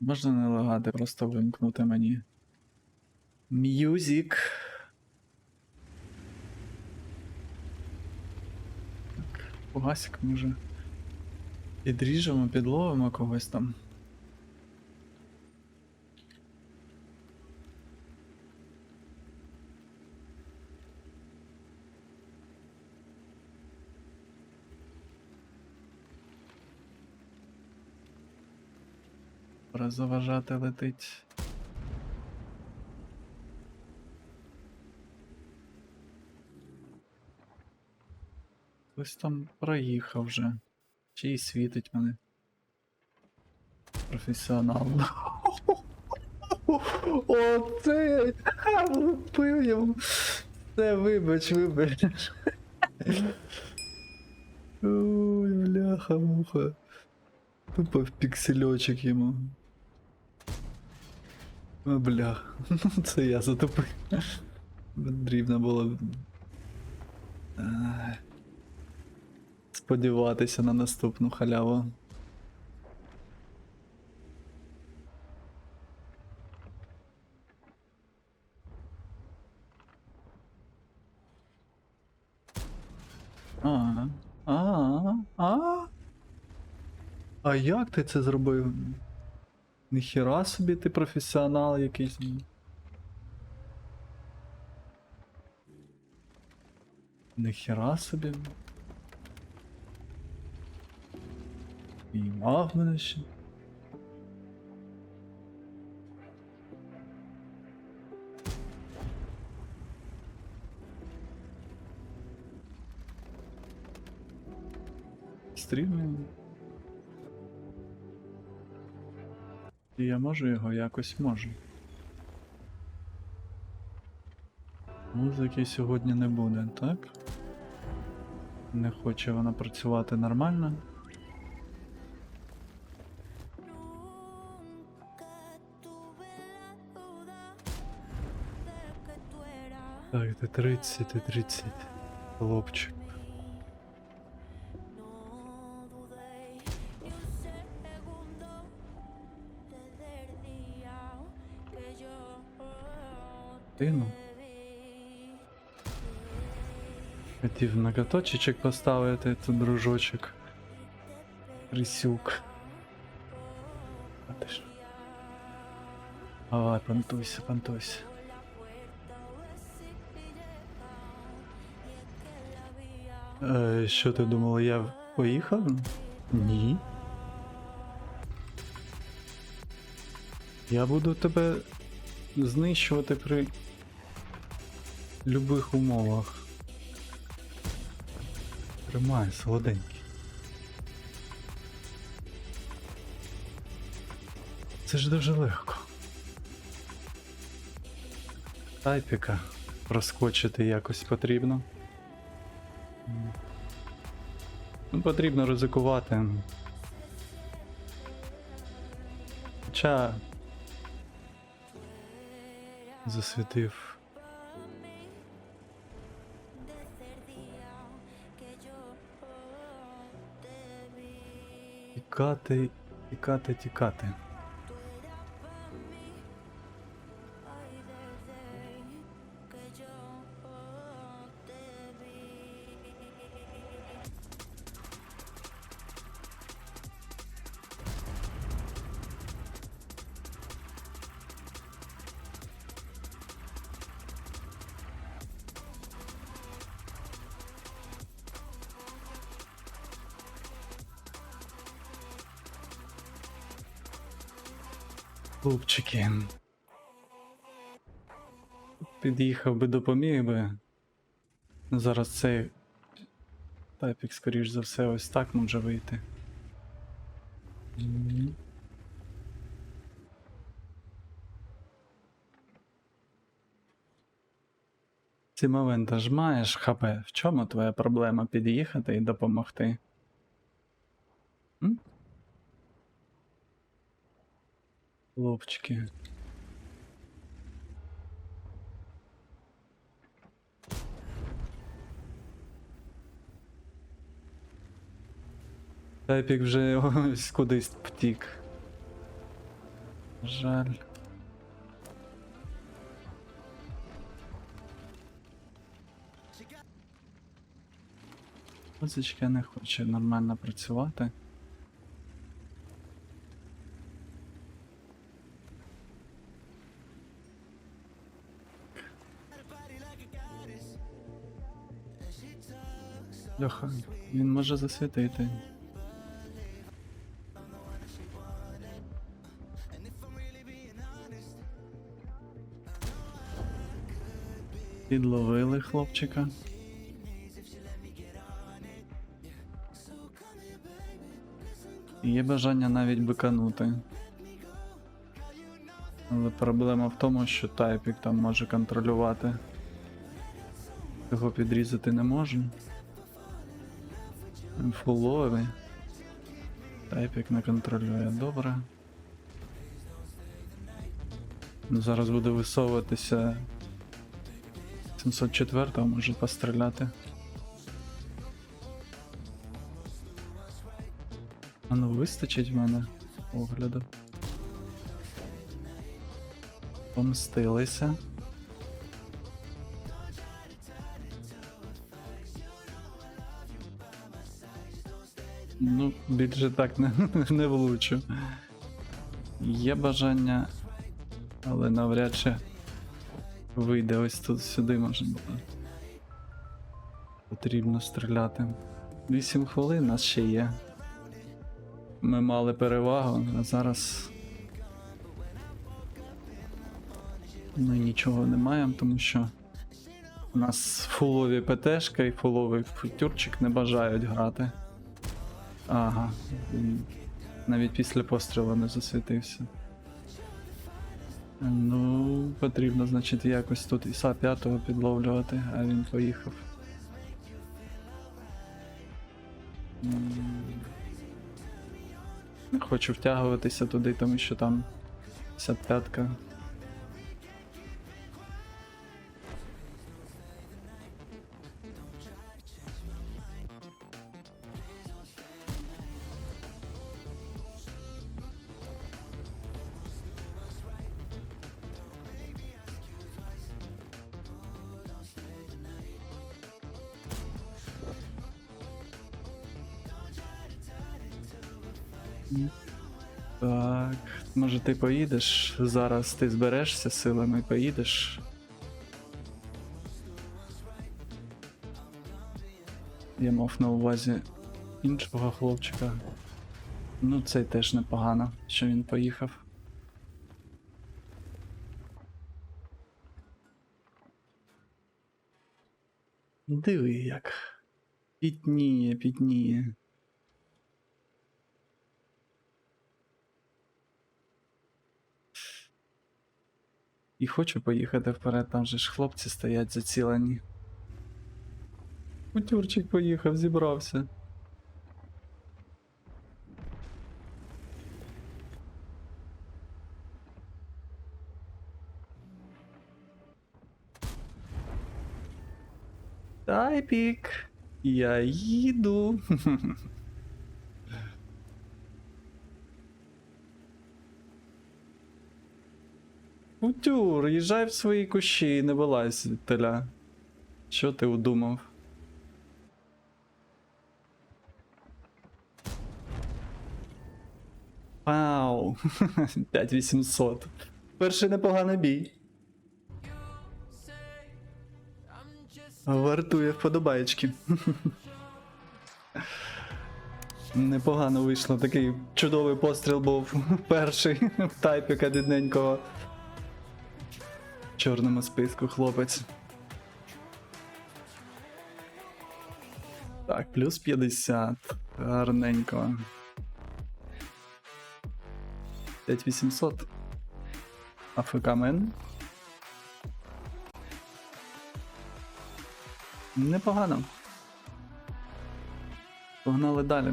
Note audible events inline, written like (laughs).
Можна не лагати, просто вимкнути мені. М'юзік. Так, Погасик може. Підріжемо, підловимо когось там. Пора заважати летить. Хтось там проїхав вже. Чи й світить мене. Професіонал. (laughs) Оце влупив йому. Це вибач, вибач. Ой, бляха, муха. Тупо в піксельочок йому. О, бля. (laughs) Це я затупив. Потрібно було. Ай. Сподіватися на наступну халяву. А, а, а. А як ти це зробив? Ніхіра собі ти професіонал якийсь. Ніхіра собі. Піймав мене ще. Стрімлю. І я можу його якось можу. Музики сьогодні не буде, так? Не хоче вона працювати нормально. Так, ти 30, ти 30. Хлопчик. Ти ну. Хотів многоточечок поставити тут дружочок. Рисюк. А ти ж. Давай, понтуйся, понтуйся. Е, що ти думала, я поїхав? Ні. Я буду тебе знищувати при любих умовах. Тримай, солоденький. Це ж дуже легко. Тайпіка проскочити якось потрібно. Ну, потрібно ризикувати. Хоча засвітив. Тікати, тікати, тікати. Хлопчики. Під'їхав би, допоміг би. Зараз цей тайпік, скоріш за все, ось так може вийти. Ці моменти ж маєш хп. В чому твоя проблема під'їхати і допомогти? М? Хлопчики. Тайпік вже ось кудись втік. Жаль. Музичка не хоче нормально працювати. Льоха, він може засвітити. Підловили хлопчика. Є бажання навіть биканути. Але проблема в тому, що тайпік там може контролювати. Його підрізати не може. Він Тайпік не контролює. Добре. Ну, Зараз буде висовуватися 704 може постріляти. А ну вистачить в мене огляду. Помстилися. Ну, більше так не, (laughs) не влучу. Є бажання, але навряд чи вийде ось тут сюди може бути. Потрібно стріляти. 8 хвилин нас ще є. Ми мали перевагу, а зараз. Ми нічого не маємо, тому що у нас фулові ПТшка і фуловий футюрчик не бажають грати. Ага. Навіть після пострілу не засвітився. Ну, потрібно, значить, якось тут Іса 5 підловлювати, а він поїхав. Не хочу втягуватися туди, тому що там 55-ка. Так, може ти поїдеш? Зараз ти зберешся силами і поїдеш. Я мав на увазі іншого хлопчика. Ну, цей теж непогано, що він поїхав. Диви як. Пітніє, пітніє. І хочу поїхати вперед, там же ж хлопці стоять зацілені. Утюрчик поїхав, зібрався. Тайпік, я їду. (laughs) Утюр, їжджай в свої кущі і не вилазь звідтиля. Що ти удумав? Вау! (laughs) 5800. Перший непоганий бій. Вартує вподобаєчки. (laughs) Непогано вийшло, такий чудовий постріл був перший (laughs) в тайпіка бідненького. Чорному списку хлопець. Так, плюс 50. Гарненько. 5800. АФК мен. Непогано. Погнали далі.